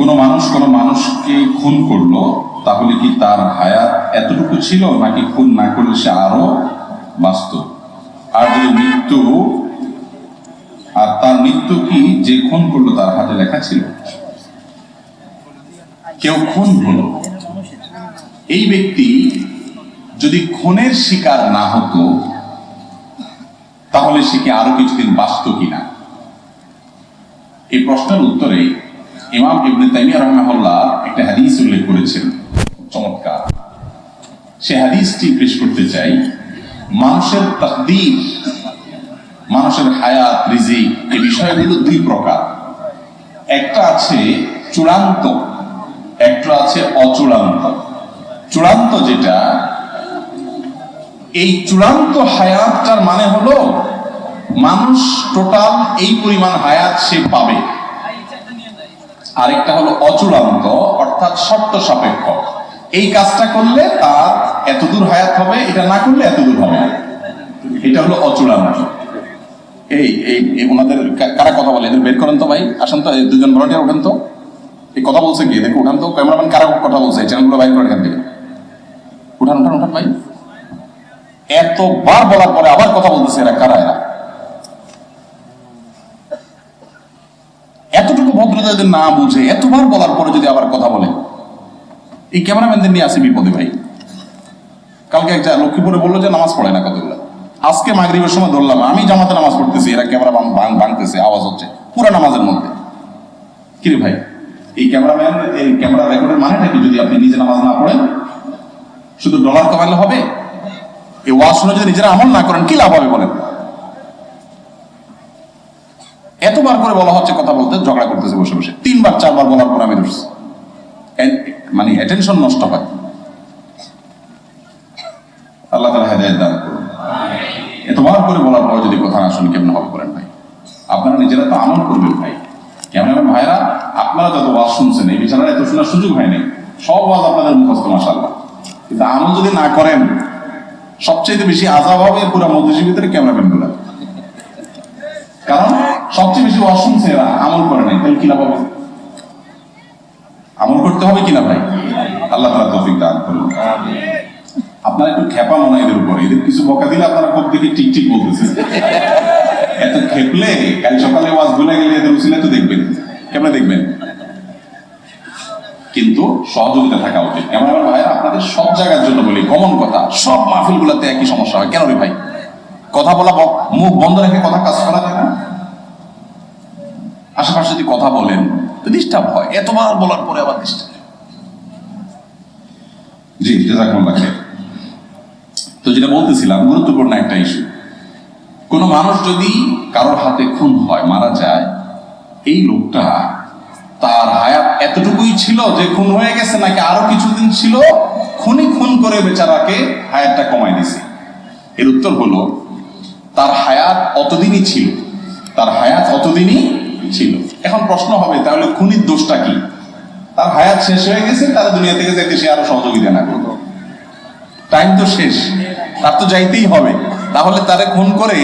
কোনো মানুষ কোনো মানুষকে খুন করল, তাহলে কি তার হায়াত এতটুকু ছিল নাকি খুন না করলে সে আরও বাঁচত? আর যদি মৃত্যু, আর তার মৃত্যু কি যে খুন করল তার হাতে লেখা ছিল? কেউ খুন হলো। এই ব্যক্তি যদি খুনের শিকার না হতো, তাহলে সে কি আরও কিছুদিন বাঁচত কিনা? এই প্রশ্নের উত্তরে ইমাম ইবনে তাইমিয়া রহমাহুল্লাহ একটা হাদিস উল্লেখ করেছেন। চমৎকার। সে হাদিসটি পেশ করতে চাই, মানুষের তাকদীর, মানুষের হায়াত, রিজিক এই বিষয়গুলো দুই প্রকার। একটা আছে চূড়ান্ত, একটা আছে অচূড়ান্ত। চূড়ান্ত যেটা, এই চূড়ান্ত হায়াতটার মানে হলো, মানুষ টোটাল এই পরিমাণ হায়াত সে পাবে। আরেকটা হলো অচূড়ান্ত অর্থাৎ শর্ত সাপেক্ষ। এই কাজটা করলে তার এতদূর হায়াত হবে, এটা না করলে এতদূর হবে এটা হলো অচূড়ান্ত এই এই ওনাদের কারা কথা বলে? এদের বের করেন তো ভাই, আসেন তো দুজন ভলান্টিয়ার ওঠেন তো। এই কথা বলছে কি? দেখো, উঠান তো, ক্যামেরাম্যান কারা কথা বলছে? চ্যানেলগুলো বাইর করেন এখান থেকে। উঠান উঠান উঠান ভাই। এতবার বলার পরে আবার কথা বলতেছে এরা, কারা এরা? যদি না বুঝে এতবার বলার পরে যদি আবার কথা বলে। এই ক্যামেরাম্যানদের নিয়ে আসে বিপদে ভাই। কালকে একটা লক্ষ্মীপুরে বলল যে নামাজ পড়ে না কতগুলো। আজকে মাগরিবের সময় ধরলাম, আমি জামাতে নামাজ পড়তেছি, এরা ক্যামেরা ভাঙ- ভাঙ- ভাঙতেছে আওয়াজ হচ্ছে, পুরো নামাজের মধ্যে। কিরে ভাই, এই ক্যামেরাম্যান, এই ক্যামেরা রেকর্ডের মানেটা কি যদি আপনি নিজে নামাজ না পড়েন? শুধু ডলার কামাইলে হবে? এই ওয়াজ যদি নিজেরা আমল না করেন, কি লাভ হবে বলেন? এতবার করে বলা হচ্ছে কথা বলতে ঝগড়া করতেছে বসে বসে। তিনবার, চারবার বলার পর আমি ধরছি। মানে অ্যাটেনশন নষ্ট হয়। আল্লাহ তালা হেদায়ত দান করুন। এতবার করে বলার পর যদি কথা না শুনে কেমন হবে করেন ভাই? আপনারা নিজেরা তো আমল করবেন ভাই। কেমন ভাইরা আপনারা যত ওয়াজ শুনছেন, এই বিচারা এত শোনার সুযোগ হয়নি সব ওয়াজ আপনাদের মুখস্থ মাসাল্লাহ কিন্তু আমল যদি না করেন সবচেয়ে বেশি আজাব হবে পুরো মধ্যজীবী ভিতরে ক্যামেরাম্যানগুলা কারণ সবচেয়ে বেশি ওয়াজ শুনছে এরা আমল করে নাই তাহলে কি লাভ হবে? আমল করতে হবে কিনা ভাই? আল্লাহ তালা তৌফিক দান করুন। আপনারা একটু খেপা মনে এদের উপরে। এদের কিছু বকা দিলে আপনারা খুব দেখে ঠিক ঠিক বলতেছেন। এত খেপলে কাল সকালে ওয়াজ ভুলে গেলে এদের উচিলে তো দেখবেন। কেমন দেখবেন? কিন্তু সহযোগিতা থাকা উচিত। কেমন আমার ভাইরা আপনাদের সব জায়গার জন্য বলি কমন কথা সব মাহফিল গুলাতে একই সমস্যা হয়। কেন রে ভাই? কথা বলা মুখ বন্ধ রেখে কথা কাজ করা যায় না? আশেপাশে যদি কথা বলেন, তো ডিস্টার্ব হয়। এতবার বলার পরে আবার ডিস্টার্ব জি জাজাকুমুল্লাহ তো যেটা বলতেছিলাম, গুরুত্বপূর্ণ একটা ইস্যু কোনো মানুষ যদি কারোর হাতে খুন হয়, মারা যায়, এই লোকটা তার হায়াত এতটুকুই ছিল যে খুন হয়ে গেছে, নাকি আরও কিছুদিন ছিল? খুনি খুন করে বেচারাকে হায়াতটা কমাই দিছে। এর উত্তর হলো, তার হায়াত অতদিনই ছিল। তার হায়াত অতদিনই ছিল। এখন প্রশ্ন হবে, তাহলে খুনির দোষটা কি? তার হায়াত শেষ হয়ে গেছে, তার দুনিয়া থেকে যাইতে সে আরও সহযোগিতা না করতো টাইম তো শেষ, তার তো যাইতেই হবে। তাহলে তারে খুন করে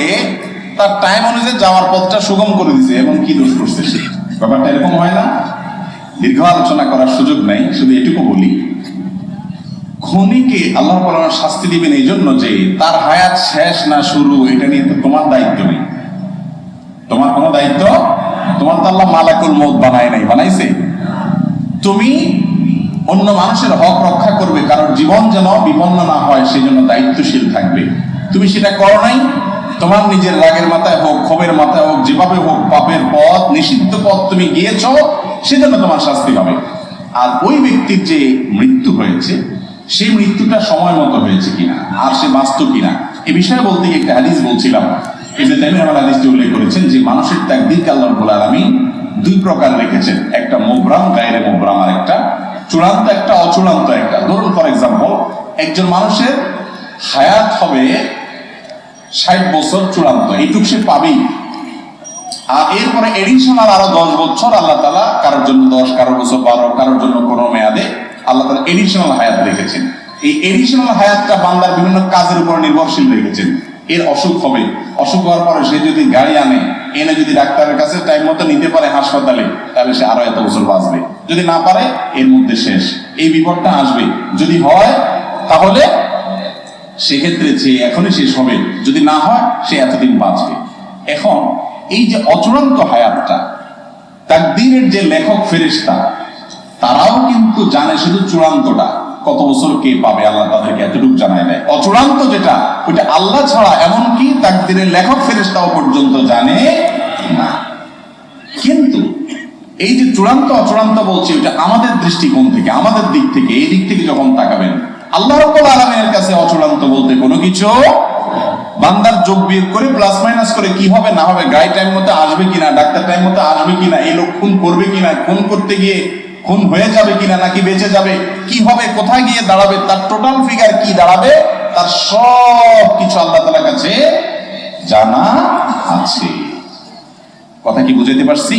তার টাইম অনুযায়ী যাওয়ার পথটা সুগম করে দিছে, এবং কি দোষ করছে সে? ব্যাপারটা এরকম হয় না। দীর্ঘ আলোচনা করার সুযোগ নাই, শুধু এটুকু বলি। খুনিকে আল্লাহ তাআলা শাস্তি দিবেন এই জন্য যে তার হায়াত শেষ না শুরু, এটা নিয়ে তোমার দায়িত্ব নেই। তোমার কোনো দায়িত্ব তোমার তো আল্লাহ মালাকুল মৌত বানায় নাই, বানাইছে। তুমি অন্য মানুষের হক রক্ষা করবে, কারণ জীবন যেন বিপন্ন না হয় সেই জন্য দায়িত্বশীল থাকবে। তুমি সেটা করো নাই? তোমার নিজের রাগের মাথায় হোক, ক্ষোভের মাথায় হোক, যেভাবে হোক, পাপের পথ, নিষিদ্ধ পথ তুমি গিয়েছো, সেজন্য তোমার শাস্তি হবে। আর ওই ব্যক্তির যে মৃত্যু হয়েছে সেই মৃত্যুটা সময় মতো হয়েছে কিনা, আর সে বাস্তব কিনা, এ বিষয়ে বলতে গিয়ে একটা হাদিস বলছিলাম। এই যে তাইমি আমার হাদিসটি উল্লেখ মানুষের তাকদিরকে আল্লাহ রব্বুল আলামিন দুই প্রকার রেখেছেন। একটা মোবরাম, গায়ের মোবরাম, আর একটা চূড়ান্ত, একটা অচূড়ান্ত একটা। ধরুন ফর এক্সাম্পল একজন মানুষের হায়াত হবে ষাট বছর চূড়ান্ত। এইটুক সে পাবেই। আর এরপরে এডিশনাল আরও দশ বছর আল্লাহ তালা কারোর জন্য দশ কারও বছর বারো, কারোর জন্য কোনো মেয়াদে আল্লাহ তালা এডিশনাল হায়াত রেখেছেন। এই এডিশনাল হায়াতটা বান্দার বিভিন্ন কাজের উপর নির্ভরশীল রেখেছেন। এর অসুখ হবে। অসুখ হওয়ার পরে সে যদি গাড়ি আনে এনে যদি ডাক্তারের কাছে টাইম মতো নিতে পারে হাসপাতালে, তাহলে সে আরও এত বছর বাঁচবে। যদি না পারে, এর মধ্যে শেষ। এই বিপদটা আসবে। যদি হয়, তাহলে সেক্ষেত্রে যে এখনই শেষ হবে, যদি না হয়, সে এতদিন বাঁচবে। এখন, এই যে অচূড়ান্ত হায়াতটা, তাকদীরের যে লেখক ফেরেশতা, তারাও কিন্তু জানে শুধু চূড়ান্তটা। কত বছর কে পাবে? আল্লাহ তাদেরকে এতটুকু জানায় দেয় অচূড়ান্ত যেটা, ওইটা আল্লাহ ছাড়া এমনকি তাকদীরের লেখক ফেরেশতাও পর্যন্ত জানে না। কিন্তু এই যে চূড়ান্ত, অচূড়ান্ত বলছি, ওইটা আমাদের দৃষ্টিকোণ থেকে, আমাদের দিক থেকে, এই দিক থেকে যখন তাকাবেন, আল্লাহ রব্বুল আলমের কাছে অচূড়ান্ত বলতে কোনো কিছু বান্দার যোগ বিয়োগ করে প্লাস মাইনাস করে কি হবে, না হবে গাড়ি টাইম মতো আসবে কিনা, ডাক্তার টাইম মতো আসবে কিনা, এই লোক খুন করবে কিনা, খুন করতে গিয়ে খুন হয়ে যাবে কিনা নাকি বেঁচে যাবে? কি হবে? কোথায় গিয়ে দাঁড়াবে? তার টোটাল ফিগার কি দাঁড়াবে? তার সব কিছু আল্লাহ তালার কাছে জানা আছে। কথা কি বুঝাইতে পারছি?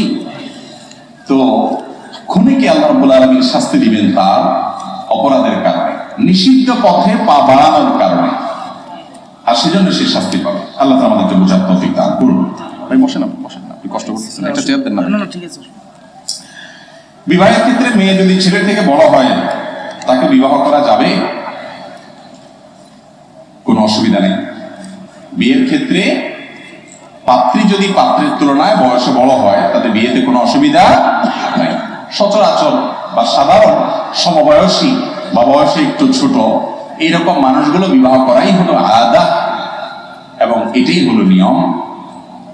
তো খুনিকে আল্লাহ রাব্বুল আলামিন শাস্তি দিবেন তার? অপরাধের কারণে। নিষিদ্ধ পথে পা বাড়ানোর কারণে। আর সেজন্য সে শাস্তি পাবে। আল্লাহ আমাদেরকে বোঝার তৌফিক দান করুন। ভাই, বসেন আপনি বসেন আপনি কষ্ট করতেছেন, একটা চেয়ার দেন না না, ঠিক আছে। বিবাহের ক্ষেত্রে মেয়ে যদি ছেলে থেকে বড় হয়, তাকে বিবাহ করা যাবে? কোনো অসুবিধা নেই। বিয়ের ক্ষেত্রে পাত্রী যদি পাত্রের তুলনায় বয়সে বড় হয়, তাতে বিয়েতে কোনো অসুবিধা নাই। সচরাচর বা সাধারণ সমবয়সী বা বয়সে একটু ছোট, এইরকম মানুষগুলো বিবাহ করাই হলো আলাদা এবং এটাই হলো নিয়ম।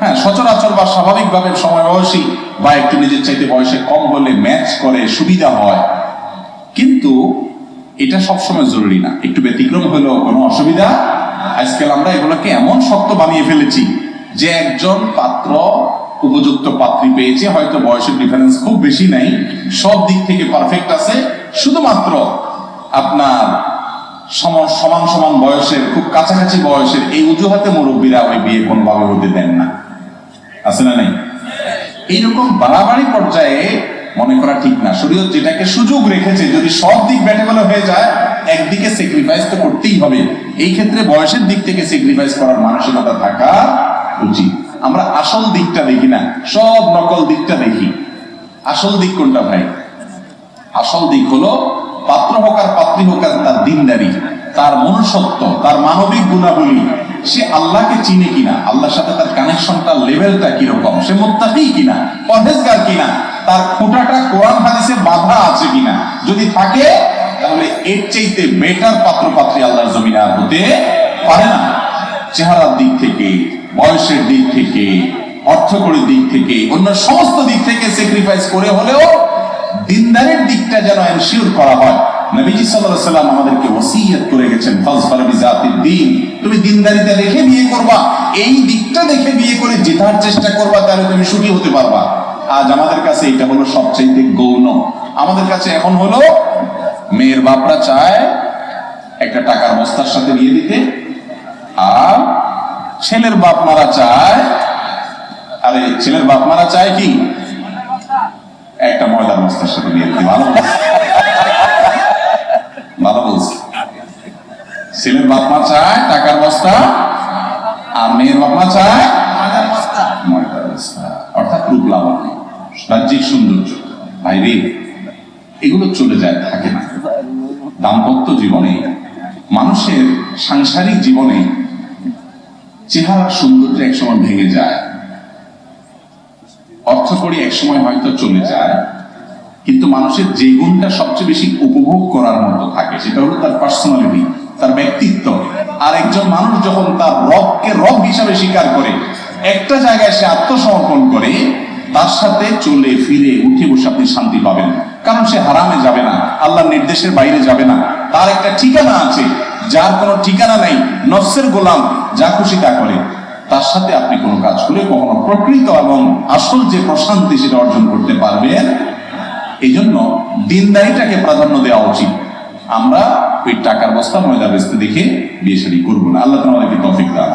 হ্যাঁ সচরাচর বা স্বাভাবিকভাবে সময় বয়সী বা একটু নিজের চাইতে বয়সে কম হলে ম্যাচ করে সুবিধা হয়। কিন্তু এটা সবসময় জরুরি না। একটু ব্যতিক্রম হলেও কোনো অসুবিধা আজকাল আমরা এগুলোকে এমন শক্ত বানিয়ে ফেলেছি যে একজন পাত্র, উপযুক্ত পাত্রী পেয়েছে, হয়তো বয়সের ডিফারেন্স খুব বেশি নাই, সব দিক থেকে পারফেক্ট আছে। শুধুমাত্র আপনার সম- সমান সমান বয়সের, খুব কাছাকাছি বয়সের এই অজুহাতে মুরব্বীরা ওই বিয়ে কোনোভাবে হতে দেন না। আছে না নেই? এইরকম বাড়াবাড়ি পর্যায়ে মনে করা ঠিক না। শরীয়ত যেটাকে সুযোগ রেখেছে, যদি সব দিক ব্যাটেবল হয়ে যায়, একদিকে স্যাক্রিফাইস তো করতেই হবে। এই ক্ষেত্রে বয়সের দিক থেকে স্যাক্রিফাইস করার মানসিকতা থাকা উচিত। আমরা আসল দিকটা দেখি না, সব নকল দিকটা দেখি। আসল দিক কোনটা ভাই? আসল দিক হলো পাত্র হোক আর পাত্রী হোক আর তার দিনদারি। তার মনুষ্যত্ব তার মানবিক গুণাবলী, সে আল্লাহকে চিনে কিনা, আল্লাহর সাথে তার কানেকশনটা লেভেলটা কীরকম, সে মোত্তাকি কিনা, পরহেজগার কিনা, তার খুঁটাটা কোরআন হাদিসে বাধা আছে কিনা, যদি থাকে, তাহলে এর চাইতে বেটার পাত্র পাত্রী আল্লাহর জমিনে আর হতে পারে না। চেহারার দিক থেকে, বয়সের দিক থেকে, অর্থকরীর দিক থেকে, অন্য সমস্ত দিক থেকে স্যাক্রিফাইস করে হলেও দিনদারের দিকটা যেন এনশিওর করা হয়। নবীজি আলাইহি সাল্লাম আমাদেরকে ওসিয়ত বিজাতির দিন। তুমি দিনদারিতা দেখে বিয়ে করবা। এই দিকটা দেখে বিয়ে করে জেতার চেষ্টা করবা, তাহলে তুমি সুখী হতে পারবা। আজ আমাদের কাছে এটা হলো সবচাইতে গৌণ। আমাদের কাছে এখন হলো, মেয়ের বাপরা চায় একটা টাকার বস্তার সাথে বিয়ে দিতে, আর ছেলের বাপ মারা চায়, আরে, ছেলের বাপ মারা চায় কি? একটা ময়দার বস্তার সাথে বিয়ে দিতে। ভালো বলছে ছেলের বাপ মা চায় টাকার বস্তা আর মেয়ের বাপ মা চায় ময়দার বস্তা। অর্থাৎ রূপ লাবণ্য। বাহ্যিক সৌন্দর্য। বাইরে এগুলো চলে যায় থাকে না। দাম্পত্য জীবনে মানুষের সাংসারিক জীবনে চেহারা সৌন্দর্য একসময় ভেঙে যায়। অর্থ করি একসময় হয়তো চলে যায় কিন্তু মানুষের যে গুণটা সবচেয়ে বেশি উপভোগ করার মতো থাকে সেটা হলো তার পার্সোনালিটি তার ব্যক্তিত্ব। আর একজন মানুষ যখন তার রবকে রব হিসাবে স্বীকার করে, একটা জায়গায় সে আত্মসমর্পণ করে, তার সাথে চলে ফিরে উঠে বসে আপনি শান্তি পাবেন। কারণ সে হারামে যাবে না, আল্লাহর নির্দেশের বাইরে যাবে না। তার একটা ঠিকানা আছে, যার কোনো ঠিকানা নাই, নফসের গোলাম, যা খুশি তা করে। তার সাথে আপনি কোনো কাজ করে কখনো প্রকৃত এবং আসল যে প্রশান্তি সেটা অর্জন করতে পারবেন। এই জন্য দিনদারিটাকে প্রাধান্য দেওয়া উচিত। আমরা ওই টাকার বস্তা ময়লা বেচতে দেখে বিয়ে শাড়ি করব না। আল্লাহ তোমাদেরকে তফিক দান